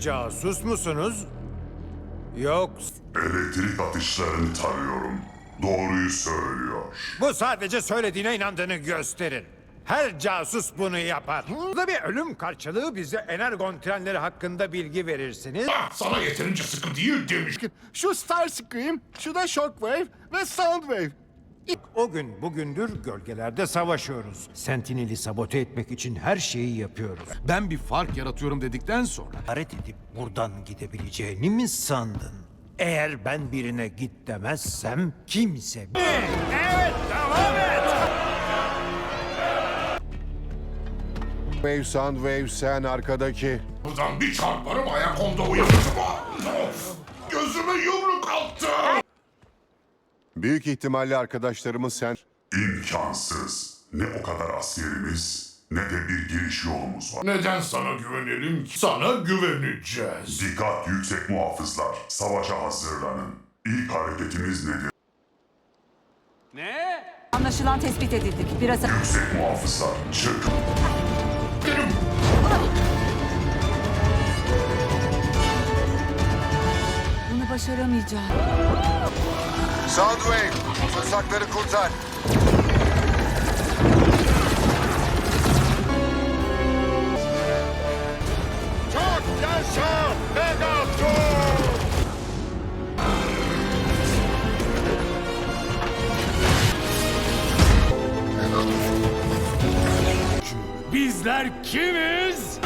casus musunuz? Yoksa... Elektrik atışlarını tarıyorum. Doğruyu söylüyor. Bu sadece söylediğine inandığını gösterin. Her casus bunu yapar. Burada bir ölüm karşılığı bize energon trenleri hakkında bilgi verirsiniz. Ah, sana yeterince sıkı değil demiş. Şu Starscream, şu da Shockwave ve Soundwave. O gün bugündür gölgelerde savaşıyoruz. Sentinel'i sabote etmek için her şeyi yapıyoruz. Ben bir fark yaratıyorum dedikten sonra Haret edip buradan gidebileceğini mi sandın? Eğer ben birine git demezsem kimse... Evet, devam et! Wave, Soundwave sen arkadaki. Buradan bir çarparım ayak onda uyanırım. Of! Gözüme yumruk attı. Büyük ihtimalle arkadaşlarımız sen. İmkansız. Ne o kadar askerimiz ne de bir giriş yolumuz var. Neden sana güvenelim ki? Sana güveneceğiz. Dikkat yüksek muhafızlar. Savaşa hazırlanın. İlk hareketimiz nedir? Anlaşılan tespit edildik. Biraz Yüksek muhafızlar çıkın. Bunu başaramayacağım. Soundwave, tutsakları kurtar. Çok yaşa Megatron! bizler kimiz?